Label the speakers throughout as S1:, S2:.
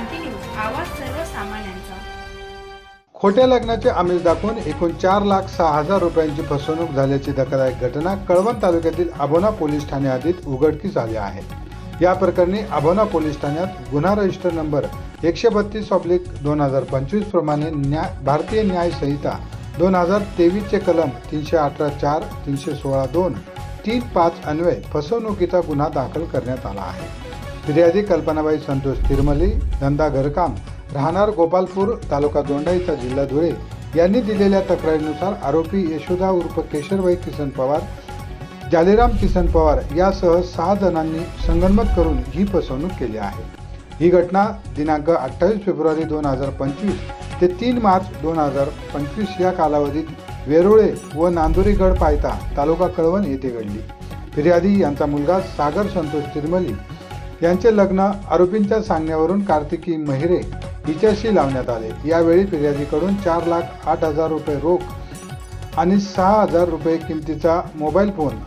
S1: क्रांती news आवाज सर्वसामान्यांचा.
S2: खोट्या लग्नाचे आमिष दाखवून एकूण चार लाख सहा हजार रुपयांची फसवणूक झाल्याची धक्कादायक घटना कळवण तालुक्यातील आभोना पोलीस ठाणे हद्दीत उघडकीस आली आहे. या प्रकरणी आभोना पोलीस ठाण्यात गुन्हा रजिस्टर नंबर एकशे बत्तीस ऑब्लिक दोन हजार पंचवीस प्रमाणे न्याय भारतीय न्याय संहिता दोन हजार तेवीसचे कलम तीनशे अठरा चार तीनशे सोळा दोन तीन पाच अन्वये फसवणुकीचा गुन्हा दाखल करण्यात आला आहे. फिर्यादी कल्पनाबाई संतोष तिरमली धंदा घरकाम राहणार गोपालपूर तालुका दोंडाईचा जिल्हा धुळे यांनी दिलेल्या तक्रारीनुसार आरोपी यशोदा उर्फ केशरबाई किसन पवार जालेराम किसन पवार यासह सहा जणांनी संगनमत करून ही फसवणूक केली आहे. ही घटना दिनांक अठ्ठावीस फेब्रुवारी दोन हजार पंचवीस ते तीन मार्च दोन हजार पंचवीस या कालावधीत वेरुळे व नांदुरीगड पायथा तालुका कळवण येथे घडली. फिर्यादी यांचा मुलगा सागर संतोष तिरमली यांचे लग्न आरोपींच्या सांगण्यावरून कार्तिकी महिरे हिच्याशी लावण्यात आले. यावेळी फिर्यादीकडून चार लाख आठ हजार रुपये रोख आणि सहा हजार रुपये किमतीचा मोबाईल फोन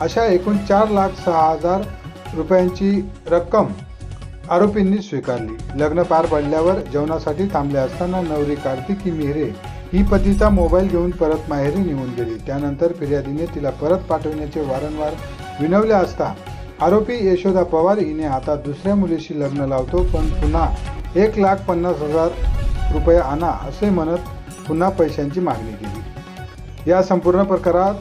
S2: अशा एकूण चार लाख सहा हजार रुपयांची रक्कम आरोपींनी स्वीकारली. लग्न पार पडल्यावर जेवणासाठी थांबले असताना नवरी कार्तिकी मिहरे ही पतीचा मोबाईल घेऊन परत माहेरी निघून गेली. त्यानंतर फिर्यादीने तिला परत पाठवण्याचे वारंवार विनवले असता आरोपी यशोदा पवार हिने आता दुसऱ्या मुलीशी लग्न लावतो पण पुन्हा एक लाख पन्नास हजार रुपये आणा असे म्हणत पुन्हा पैशांची मागणी केली. या संपूर्ण प्रकारात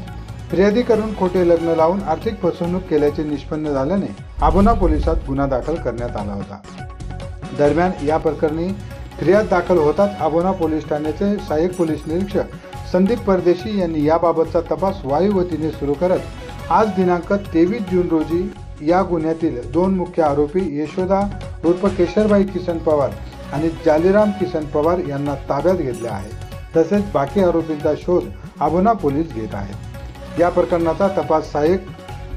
S2: फिर्यादी करून खोटे लग्न लावून आर्थिक फसवणूक केल्याचे निष्पन्न झाल्याने आबोना पोलिसात गुन्हा दाखल करण्यात आला होता. दरम्यान या प्रकरणी फिर्याद दाखल होताच आबोना पोलीस ठाण्याचे सहाय्यक पोलीस निरीक्षक संदीप परदेशी यांनी याबाबतचा तपास वायुवतीने सुरू करत आज दिनांक तेवीस जून रोजी या गुन्ह्यातील दोन मुख्य आरोपी यशोदा उर्फ केशरबाई किसन पवार आणि जालीराम किसन पवार यांना ताब्यात घेतले आहे. तसेच बाकी आरोपींचा शोध आबोना पोलीस घेत आहेत. या प्रकरणाचा तपास सहाय्यक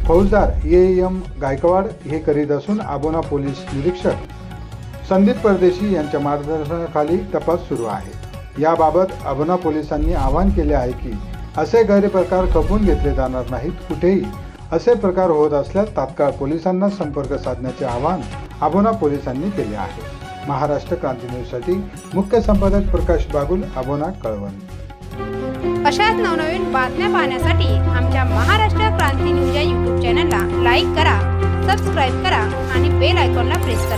S2: फौजदार ए एम गायकवाड हे करीत असून आबोना पोलीस निरीक्षक संदीप परदेशी यांच्या मार्गदर्शनाखाली तपास सुरू आहे. याबाबत अबोना पोलिसांनी आवाहन केले आहे की असे गैरप्रकार खपवून घेतले जाणार नाहीत. कुठेही असे प्रकार होत असल्यास तात्काळ पोलिसांना संपर्क साधण्याचे आवाहन अबोना पोलिसांनी केले आहे. महाराष्ट्र क्रांती न्यूजसाठी मुख्य संपादक प्रकाश बागुल अबोना कळवण.
S1: अशाच नवनवीन बातम्या पाहण्यासाठी आमच्या महाराष्ट्र क्रांती न्यूज या यूट्यूब चॅनलला लाईक करा सबस्क्राईब करा आणि बेल आयकॉनला प्रेस करा.